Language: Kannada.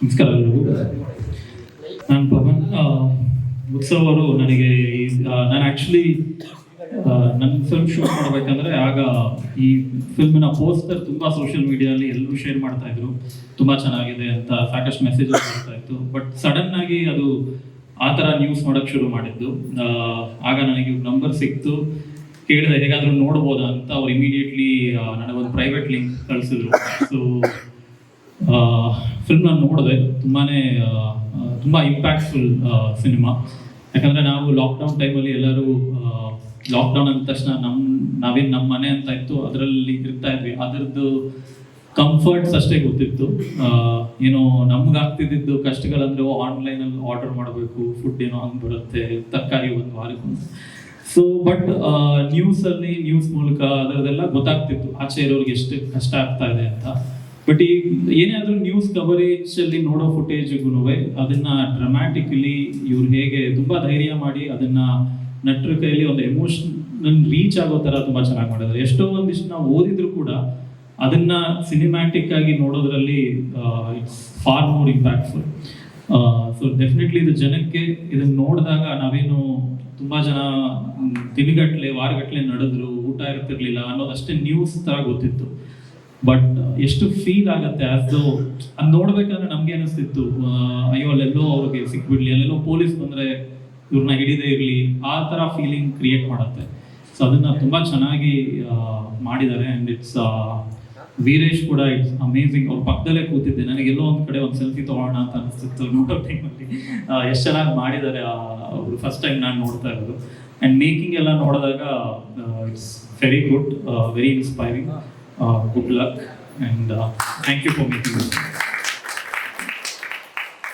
ನಮಸ್ಕಾರ. ನಾನು ಪವನ್ ಉತ್ಸವ ಅವರು ನನಗೆ ನಾನು ಆ್ಯಕ್ಚುಲಿ ನನ್ನ ಫಿಲ್ಮ್ ಶೂಟ್ ಮಾಡಬೇಕಂದ್ರೆ ಆಗ ಈ ಫಿಲ್ಮಿನ ಪೋಸ್ಟರ್ ತುಂಬ ಸೋಷಿಯಲ್ ಮೀಡಿಯಲ್ಲಿ ಎಲ್ಲರೂ ಶೇರ್ ಮಾಡ್ತಾ ಇದ್ರು. ತುಂಬ ಚೆನ್ನಾಗಿದೆ ಅಂತ ಸಾಕಷ್ಟು ಮೆಸೇಜ್ ಬರ್ತಾ ಇತ್ತು. ಬಟ್ ಸಡನ್ ಆಗಿ ಅದು ಆ ಥರ ನ್ಯೂಸ್ ಮಾಡೋಕ್ಕೆ ಶುರು ಮಾಡಿದ್ದು. ಆಗ ನನಗೆ ನಂಬರ್ ಸಿಕ್ತು. ಕೇಳಿದೆ, ಹೇಗಾದರೂ ನೋಡ್ಬೋದಾ ಅಂತ ಅವ್ರು ಇಮಿಡಿಯೇಟ್ಲಿ ನನಗೊಂದು ಪ್ರೈವೇಟ್ ಲಿಂಕ್ ಕಳಿಸಿದ್ರು. ಸೊ ಫಿಲ್ಮ್ ನಾನು ನೋಡಿದೆ ತುಂಬಾ ತುಂಬ ಇಂಪ್ಯಾಕ್ಟ್ಫುಲ್ ಸಿನಿಮಾ. ಯಾಕಂದ್ರೆ ನಾವು ಲಾಕ್ಡೌನ್ ಟೈಮಲ್ಲಿ ಎಲ್ಲರೂ ಲಾಕ್ಡೌನ್ ಅಂದ ತಕ್ಷಣ ನಮ್ಮ ನಾವೇನ್ ನಮ್ಮ ಮನೆ ಅಂತ ಇತ್ತು, ಅದರಲ್ಲಿ ಇರ್ತಾ ಇದ್ವಿ. ಅದರದ್ದು ಕಂಫರ್ಟ್ಸ್ ಅಷ್ಟೇ ಗೊತ್ತಿತ್ತು. ಏನೋ ನಮ್ಗೆ ಆಗ್ತಿದ್ದು ಕಷ್ಟಗಳಂದ್ರೆ ಆನ್ಲೈನಲ್ಲಿ ಆರ್ಡರ್ ಮಾಡಬೇಕು ಫುಡ್ ಏನೋ ಹಂಗೆ ಬರುತ್ತೆ, ತರಕಾರಿ ಒಂದು ವಾರಕ್ಕೊಂದು ಸೊ ಬಟ್ ನ್ಯೂಸಲ್ಲಿ ನ್ಯೂಸ್ ಮೂಲಕ ಅದರದೆಲ್ಲ ಗೊತ್ತಾಗ್ತಿತ್ತು. ಆಚೆ ಇರೋರಿಗೆ ಎಷ್ಟು ಕಷ್ಟ ಆಗ್ತಾ ಇದೆ ಅಂತ. ಬಟ್ ಈ ಏನೇ ಆದ್ರೂ ನ್ಯೂಸ್ ಕವರೇಜ್ ಅಲ್ಲಿ ನೋಡೋ ಫುಟೇಜ್ಗೂ ಅದನ್ನ ಡ್ರಮ್ಯಾಟಿಕಲಿ ಇವ್ರು ಹೇಗೆ ತುಂಬಾ ಧೈರ್ಯ ಮಾಡಿ ಅದನ್ನ ನಟರ ಕೈಯಲ್ಲಿ ಒಂದು ಎಮೋಷನ್ ರೀಚ್ ಆಗೋ ತರ ತುಂಬಾ ಚೆನ್ನಾಗಿ ಮಾಡಿದ್ದಾರೆ ಎಷ್ಟೋ ಒಂದಿಷ್ಟು ನಾವು ಓದಿದ್ರು ಕೂಡ ಅದನ್ನ ಸಿನಿಮ್ಯಾಟಿಕ್ ಆಗಿ ನೋಡೋದ್ರಲ್ಲಿ it's far more impactful so definitely ಇದು ಜನಕ್ಕೆ ಇದನ್ನ ನೋಡಿದಾಗ ನಾವೇನು ತುಂಬಾ ಜನ ದಿನಗಟ್ಲೆ, ವಾರಗಟ್ಲೆ ನಡೆದ್ರು, ಊಟ ಇರ್ತಿರ್ಲಿಲ್ಲ ಅನ್ನೋದಷ್ಟೇ ನ್ಯೂಸ್ ತರ ಗೊತ್ತಿತ್ತು. ಬಟ್ ಎಷ್ಟು ಫೀಲ್ ಆಗತ್ತೆ ಅದು, ಅದ್ ನೋಡ್ಬೇಕಾದ್ರೆ ನಮ್ಗೆ ಅನಿಸ್ತಿತ್ತು. ಅಯ್ಯೋ, ಅಲ್ಲೆಲ್ಲೋ ಅವ್ರಿಗೆ ಸಿಕ್ಬಿಡ್ಲಿ, ಅಲ್ಲೆಲ್ಲೋ ಪೊಲೀಸ್ ಬಂದ್ರೆ ಇವ್ರನ್ನ ಹಿಡಿದೇ ಇರಲಿ, ಆ ತರ ಫೀಲಿಂಗ್ ಕ್ರಿಯೇಟ್ ಮಾಡುತ್ತೆ. ಸೊ ಅದನ್ನ ತುಂಬಾ ಚೆನ್ನಾಗಿ ಮಾಡಿದ್ದಾರೆ. ಅಂಡ್ ಇಟ್ಸ್ ವೀರೇಶ್ ಕೂಡ ಇಟ್ಸ್ ಅಮೇಸಿಂಗ್ ಅವ್ರ ಪಕ್ಕದಲ್ಲೇ ಕೂತಿದ್ದೆ. ನನಗೆಲ್ಲೋ ಒಂದ್ ಕಡೆ ಒಂದು ಸೆಲ್ಫಿ ತಗೋಣ ಅಂತ ಅನಿಸ್ತಿತ್ತು ನೋಡೋ ಟೈಮಲ್ಲಿ ಎಷ್ಟು ಚೆನ್ನಾಗಿ ಮಾಡಿದ್ದಾರೆ ಅವರು. ಫಸ್ಟ್ ಟೈಮ್ ನಾನು ನೋಡ್ತಾ ಇರೋದು. ಅಂಡ್ ಮೇಕಿಂಗ್ ಎಲ್ಲ ನೋಡಿದಾಗ it's very good very inspiring Uh, good luck and uh, thank you for meeting me.